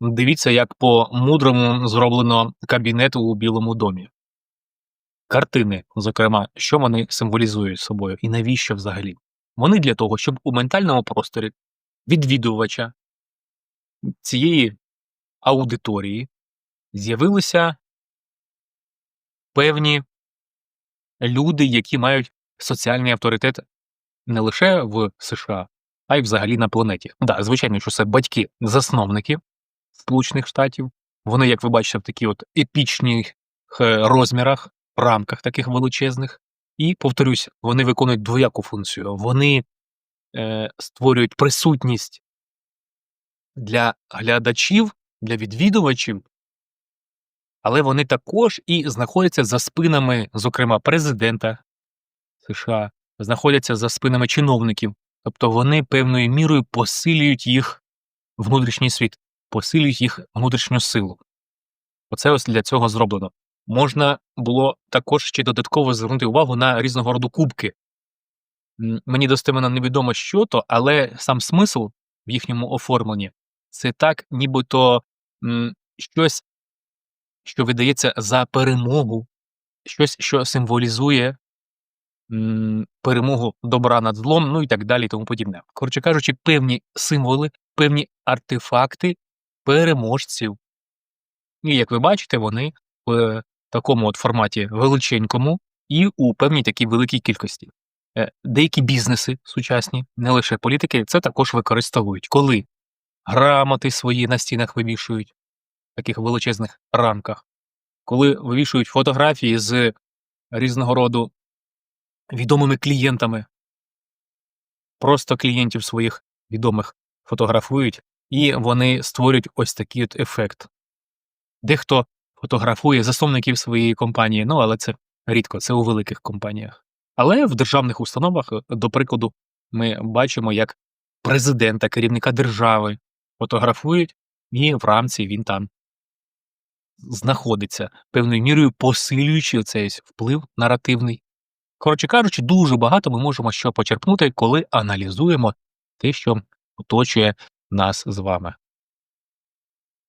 Дивіться, як по-мудрому зроблено кабінет у Білому домі. Картини, зокрема, що вони символізують собою і навіщо взагалі? Вони для того, щоб у ментальному просторі відвідувача цієї аудиторії з'явилися певні люди, які мають соціальний авторитет не лише в США, а й взагалі на планеті. Да, звичайно, що це батьки засновники Сполучених Штатів. Вони, як ви бачите, в таких от епічних е, розмірах, рамках таких величезних. І повторюсь, вони виконують двояку функцію. Вони е, створюють присутність для глядачів, для відвідувачів, але вони також і знаходяться за спинами, зокрема, президента США, знаходяться за спинами чиновників. Тобто вони певною мірою посилюють їх внутрішній світ, посилюють їх внутрішню силу. Оце ось для цього зроблено. Можна було також ще додатково звернути увагу на різного роду кубки. Мені достеменно невідомо, що то, але сам смисл в їхньому оформленні це так, нібито щось, що видається за перемогу, щось, що символізує перемогу добра над злом, ну і так далі, і тому подібне. Коротше кажучи, певні символи, певні артефакти переможців. І як ви бачите, вони в такому от форматі величенькому і у певній такій великій кількості. Е, Деякі бізнеси сучасні, не лише політики, це також використовують, коли грамоти свої на стінах вивішують в таких величезних рамках, коли вивішують фотографії з різного роду відомими клієнтами, просто клієнтів своїх відомих фотографують, і вони створюють ось такий от ефект. Дехто фотографує засновників своєї компанії, ну але це рідко, це у великих компаніях. Але в державних установах, до прикладу, ми бачимо, як президента, керівника держави фотографують, і в рамці він там знаходиться, певною мірою посилюючи цей вплив наративний. Коротше кажучи, дуже багато ми можемо що почерпнути, коли аналізуємо те, що оточує нас з вами.